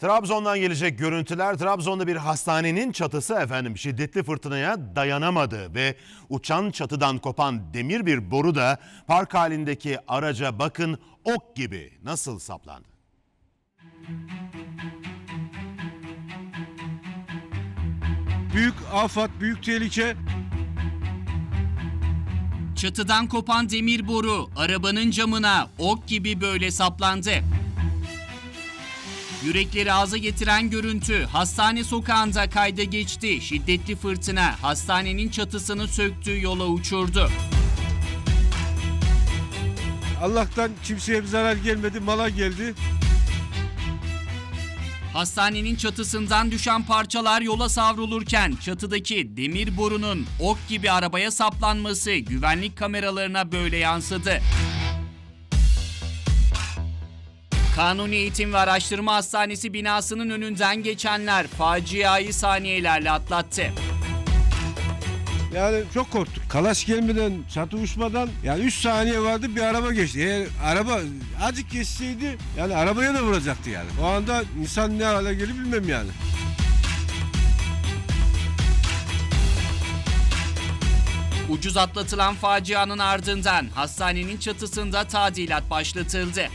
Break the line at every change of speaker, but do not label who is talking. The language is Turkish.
Trabzon'dan gelecek görüntüler Trabzon'da bir hastanenin çatısı efendim şiddetli fırtınaya dayanamadı ve uçan çatıdan kopan demir bir boru da park halindeki araca bakın ok gibi nasıl saplandı.
Büyük afat, büyük tehlike.
Çatıdan kopan demir boru arabanın camına ok gibi böyle saplandı. Yürekleri ağza getiren görüntü hastane sokağında kayda geçti. Şiddetli fırtına hastanenin çatısını söktüğü yola uçurdu.
Allah'tan kimseye bir zarar gelmedi, mala geldi.
Hastanenin çatısından düşen parçalar yola savrulurken çatıdaki demir borunun ok gibi arabaya saplanması güvenlik kameralarına böyle yansıdı. Kanuni Eğitim ve Araştırma Hastanesi binasının önünden geçenler faciayı saniyelerle atlattı.
Yani çok korktuk. Kalaş gelmeden, çatı uçmadan yani 3 saniye vardı bir araba geçti. Eğer araba azıcık geçseydi yani arabaya da vuracaktı yani. O anda insan ne hale gelir bilmem yani.
Ucuz atlatılan facianın ardından hastanenin çatısında tadilat başlatıldı.